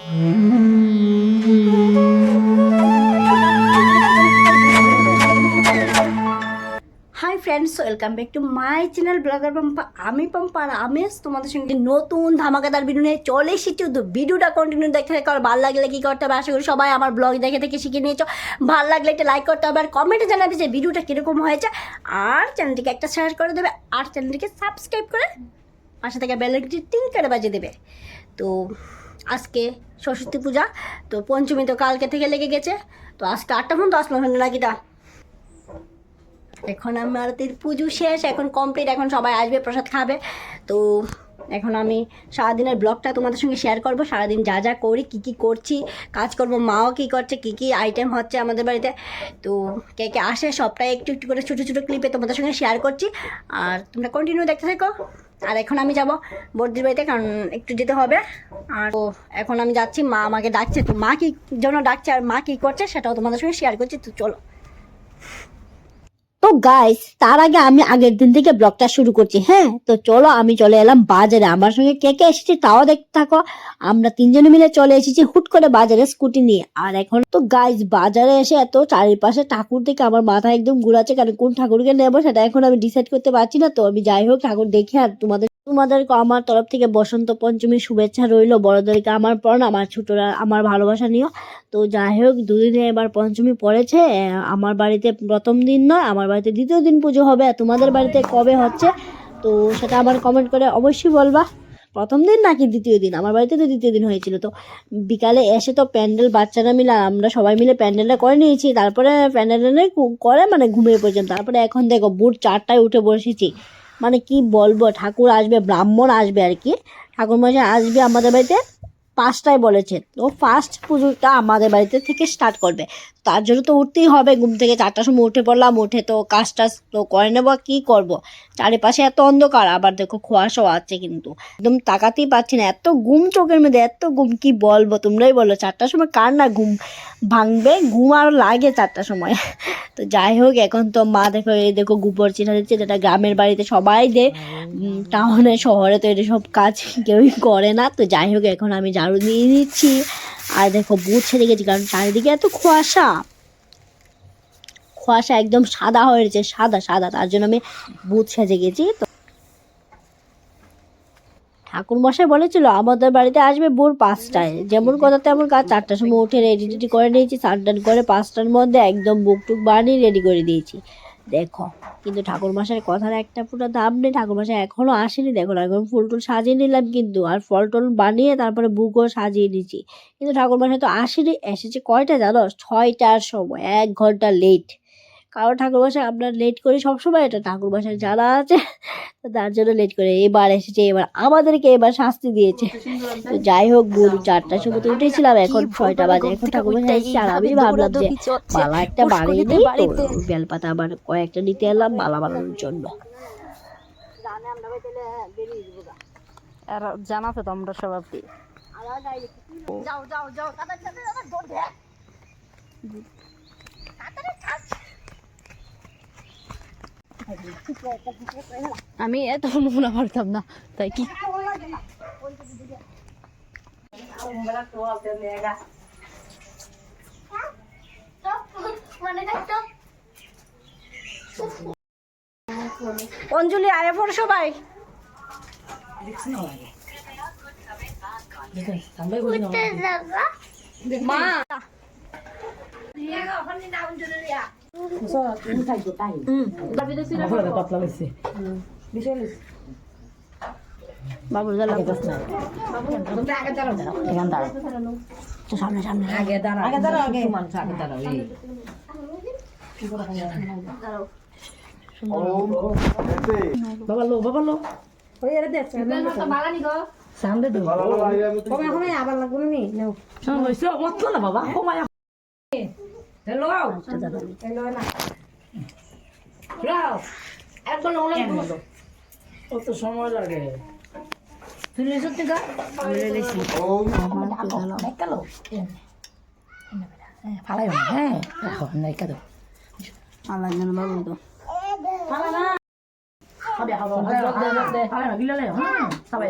Hi friends welcome back to my channel blogger Pampa আমি পাম্পার আমেজ তোমাদের সঙ্গে নতুন ধামাকাদার ভিডিও নিয়ে চলে এসেছি। তো ভিডিওটা কন্টিনিউ দেখতে থাকো, আর ভালো লাগলে কী করতে হবে আশা করি সবাই আমার ব্লগ দেখে দেখে শিখে নিয়েছো। ভালো লাগলে একটা লাইক করতে হবে, আর কমেন্টে জানাবে যে ভিডিওটা কীরকম হয়েছে। আর চ্যানেলটিকে একটা শেয়ার করে দেবে, আর চ্যানেলটিকে সাবস্ক্রাইব করে পাশে থেকে বেলটি টিং করে বাজিয়ে দেবে। তো আজকে সরস্বতী পূজা। তো পঞ্চমী তো কালকে থেকে লেগে গেছে। তো আজকে আটটা ফোন দশ মিনিট নাকিটা এখন আমাদের পুজো শেষ, এখন কমপ্লিট এখন সবাই আসবে, প্রসাদ খাবে। তো এখন আমি সারাদিনের ব্লগটা তোমাদের সঙ্গে শেয়ার করব। সারাদিন যা যা করি, কী কী করছি, কাজ করব, মাও কী করছে, কী কী আইটেম হচ্ছে আমাদের বাড়িতে। তো কে কে আসে, সবটাই একটু একটু করে ছোটো ছোটো ক্লিপে তোমাদের সঙ্গে শেয়ার করছি। আর তোমরা কন্টিনিউ দেখতে থাকো। আর এখন আমি যাব বর্দির বাড়িতে, কারণ একটু যেতে হবে। আর তো এখন আমি যাচ্ছি, মা আমাকে ডাকছে। তো মা কী জন্য ডাকছে আর মা কী করছে সেটাও তোমাদের সঙ্গে শেয়ার করছি, তো চলো। গাইস তার আগে আমি আগের দিন থেকে ব্লগটা শুরু করছি হ্যাঁ? তো চলো আমি চলে এলাম বাজারে। আমার সঙ্গে কে কে এসেছে তাও দেখতে থাকো। আমরা তিনজন মিলে চলে এসেছি হুট করে বাজারে স্কুটি নিয়ে। আর এখন তো গাইস বাজারে এসে এত চারিপাশে ঠাকুর দেখে আমার মাথা একদম ঘুরাচ্ছে, কারণ কোন ঠাকুরকে নেব সেটা এখন আমি ডিসাইড করতে পারছি না। তো আমি যাই হোক, ঠাকুর দেখে আর তোমাদের তোমাদেরকে আমার তরফ থেকে বসন্ত পঞ্চমীর শুভেচ্ছা রইল। বড়দেরকে আমার প্রণাম, আমার ছোটরা আমার ভালোবাসা নিও। তো যাই হোক, দুদিনে এবার পঞ্চমী পড়েছে। আমার বাড়িতে প্রথম দিন নয়, আমার বাড়িতে দ্বিতীয় দিন পুজো হবে। আর তোমাদের বাড়িতে কবে হচ্ছে? তো সেটা আবার কমেন্ট করে অবশ্যই বলবা। প্রথম দিন নাকি দ্বিতীয় দিন? আমার বাড়িতে তো দ্বিতীয় দিন হয়েছিল। তো বিকালে এসে তো প্যান্ডেল, বাচ্চারা মিলে, আমরা সবাই মিলে প্যান্ডেলটা করে নিয়েছি। তারপরে প্যান্ডেলটা করে মানে ঘুমিয়ে পড়ছিলাম। তারপরে এখন দেখো বুট চারটায় উঠে বসেছি। মানে কি বলব? ঠাকুর আসবে ব্রাহ্মণ আসবে আর কি। ঠাকুর মশাই আসবে আমাদের বাড়িতে। পাঁচটায় বলেছে তো ফার্স্ট পুজোটা আমাদের বাড়িতে থেকে স্টার্ট করবে। তার জন্য তো উঠতেই হবে। ঘুম থেকে চারটার সময় উঠে পড়লাম। উঠে তো কাজ টাজ তো করে নেব কী করব? চারিপাশে এত অন্ধকার। আবার দেখো কুয়াশাও আছে কিন্তু। একদম তাকাতেই পাচ্ছি না। এত ঘুম চোখের মধ্যে, এত ঘুম। কি বলব? তোমরাই বলো। চারটার সময় কার না ঘুম ভাঙবে? ঘুম আরও লাগে চারটার সময়। তো যাই হোক, এখন তো মা দেখো, এই দেখো গোবর চিনা দিচ্ছে, যেটা গ্রামের বাড়িতে সবাই দেয়। টাউনে, শহরে তো এটা সব কাজ কেউই করে না। তো যাই হোক, এখন আমি ঝাড়ু দিয়ে নিচ্ছি। আর দেখো বুট ছেড়ে গেছি, কারণ চারিদিকে এত কুয়াশা। কুয়াশা একদম সাদা হয়েছে সাদা সাদা। তার জন্য আমি বুট সেজে গেছি। তো ঠাকুর মশাই বলেছিল, আমাদের বাড়িতে আসবে ভোর পাঁচটায়। যেমন কথা তেমন কাজ। চারটার সময় উঠে রেডি টেডি করে নিয়েছি স্নান করে পাঁচটার মধ্যে একদম বুক টুক বানিয়ে রেডি করে দিয়েছি। দেখো, কিন্তু ঠাকুর মাসের কথার একটা পুরো দাম নেই, ঠাকুর মশাই এখনও আসেনি, দেখো না, এখন ফুল টুল সাজিয়ে নিলাম কিন্তু, আর ফল টল বানিয়ে তারপরে বুকও সাজিয়ে নিয়েছি। কিন্তু ঠাকুর মশাই তো আসেনি, এসেছে কয়টা জানো? ছয়টার সময়, এক ঘণ্টা লেট কারণ ঠাকুর মশাই আমরা লেট করি সবসময় এটা ঠাকুর মশাই জানা আছে তো তার জন্য লেট করে। এবার এসেছে এবার আমাদেরকে এবার শাস্তি দিয়েছে। তো যাই হোক ভোর চারটার সময় তো উঠেছিলাম এখন ছয়টা বাজে। এখন ঠাকুর মশাই এসেছে আর আমি ভাবলাম যে মালা একটা বানিয়ে দিই তো বেলপাতা আবার কয়েকটা নিতে এলাম মালা বানানোর জন্য। আর জানাতে তো আমরা সব আপনি যাও যাও যাও তাড়াতাড়ি তাড়াতাড়ি দৌড় দে আমি এত নমুনা পারতাম না তাই কি? অঞ্জলি আয় পড়ো সবাই। মা। বাবুর সামনে সামনে আগে দাঁড়া আগে দাঁড়া আগে মানুষ আগে দাঁড়াও বাবা লো বাবা লো। ওই এর দেখ সামনে দে। কমে কমে আবার লাগবে না নি? নাও। হইছে মত না বাবা কমে হ্যালো হ্যালো না যাও একদম অনেক কত সময় লাগে তুই লেসত থেকে দেখাল ফালাই হ্যাঁ রাখো নাই কাদো আল্লাহ জানে বাবু তো হবে হবে ফালাই গিলা লে হুম সবাই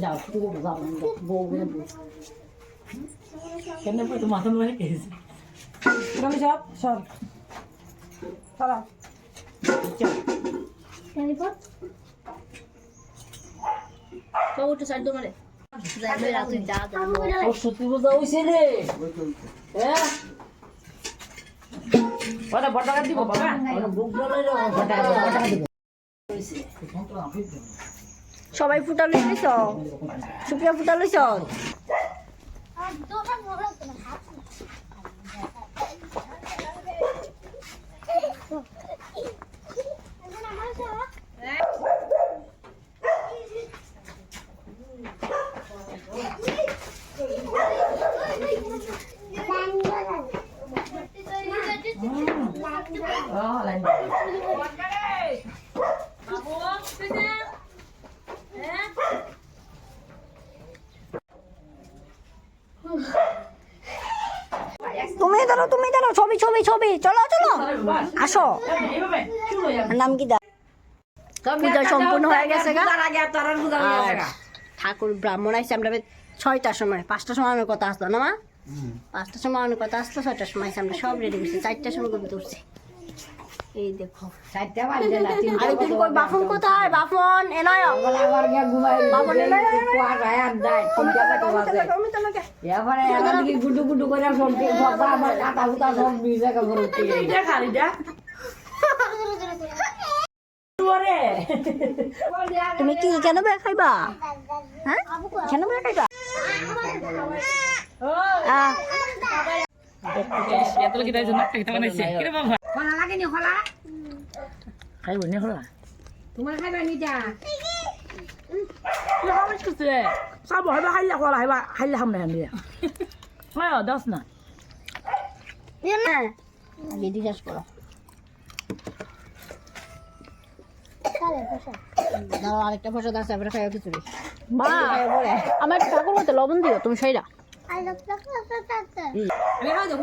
যাও তুই যাও বউ কেন মাথা নয় সব সব সবাই ফুটা লইছ সুপ্রিয়া ফুটা লইছ ও লাইন তুমি ধরো তুমি ধরো ছবি ছবি ছবি। চলো চলো। আসো। এইভাবে নাম কি দা পূজা সম্পূর্ণ হয়ে গেছে গা? ঠাকুর ব্রাহ্মণ আসছে আমরা ছয়টার সময় পাঁচটার সময় আমার কথা আসতো না মা? পাঁচটার সময় আমার কথা আসতো ছয়টার সময় আমরা সব রেডি করছি। চারটার সময় কবিতা উঠছে। এই দেখো। আরে তুমি কই বাফন কোথায়? বাফন এনয় বলে আবার এবারে এখান থেকে গুডু গুডু করে সব ঠিক আমার কাটা উতা সব ভিজে কাপড় উঠে এটা খালি যা তুমি কি কেন বের খাইবা? হ্যাঁ? কেন বের খাইবা? খাইব নি খোলা? তোমার খাইবা নি যা তুই খাওয়াছ করছে সব হইবা খাইলে খোলা হইবা খাইলে খাম না আমি হয় দশ না হ্যাঁ আগে জিজ্ঞাসা করো দাঁড়াও, আরেকটা ফসল আছে এবারে খাইও খিচুড়ি মা আমার ঠাকুর মতো লবণ দিও তুমি সাইরা আমি খাওয়া যাব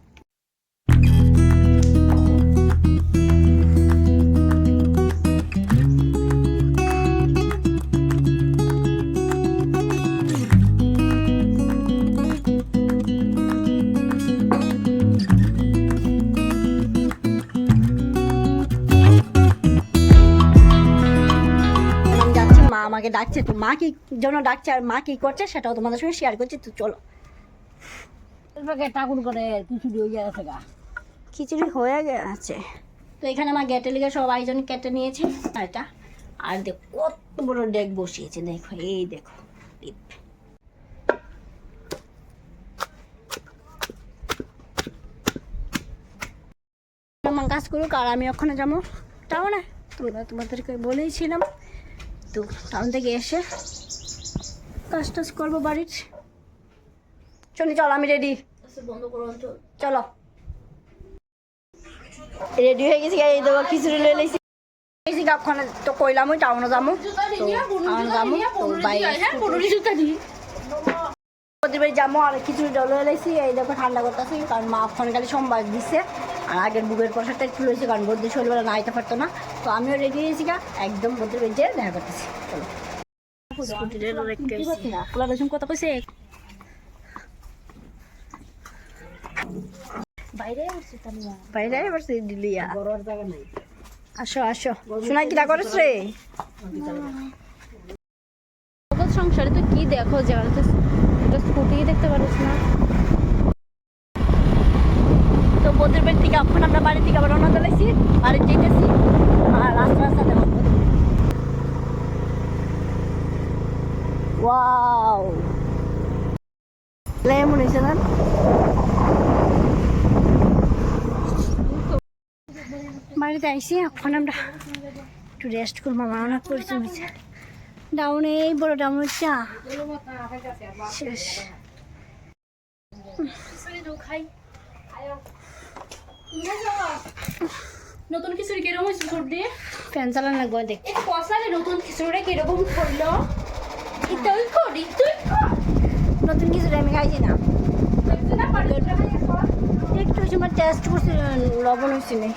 আমাকে ডাকছে তো মা কি জন্য ডাকছে আর মা কি করছে সেটাও তোমাদের সঙ্গে শেয়ার করছি তো চলো। ঠাকুর করে কিছু দিয়ে গেছে গা। খিচুড়ি হয়ে গেছে। তো এখানে আমার গেটে লিগে সব আয়োজন কেটে নিয়েছে এটা। আর দেখো কত বড় ডেক বসিয়েছে দেখো এই দেখো টিপ। কাজ করুক আর আমি ওখানে যাব। তাও না তোমরা তোমাদেরকে বলেইছিলাম। তো টাউন থেকে এসে কাজ টাজ করব বাড়ির। চলি চল, আমি রেডি বন্ধ করো চলো। রেডি হয়ে গেছি, এই দেখো খিচুড়ি লয়ে লইছি গেছি ওখানে তো কইলাম টাউনে যাব। আর খিচুড়ি লয়ে লাইছি এই দেখো ঠান্ডা করতেছি, কারণ মা ফোন খালি সোমবার দিচ্ছে আর আগের বুকের প্রসাদটা একটু রয়েছে কারণ বদ্রি শরীরবেলা না আইতে পারতো না। তো আমিও রেডি হয়েছি গা একদম বদ্রি বেজে দেখা করতেছি। চলো। কত কইছে? বাইরে দিলিয়া। আসো আসো। কিটা রে? সংসারে তো কি দেখো যে তো স্কুটি দেখতে পারিস না তো বোধের বাড়ি থেকে এখন আমরা বাড়ি থেকে আবার রওনা দিয়েছি বাড়ি যেতেছি আর রাস্তা রাস্তা দেখো ওয়াও লেমন হয়েছে না বাড়িতে আইসি এখন আমরা একটু রেস্ট করব আমার অনেক পরিশ্রম হয়েছে ডাউন এই বড় ডাউন হচ্ছে শেষ। নতুন খিচুড়ি কীরকম হয়েছে সুর দিয়ে? ফ্যান চালান লাগবে দেখ কষালে নতুন খিচুড়িটা কীরকম করল? কর নতুন কিছু আমি খাইছি না। একটু সময় টেস্ট করছি লবণ হয়েছে না।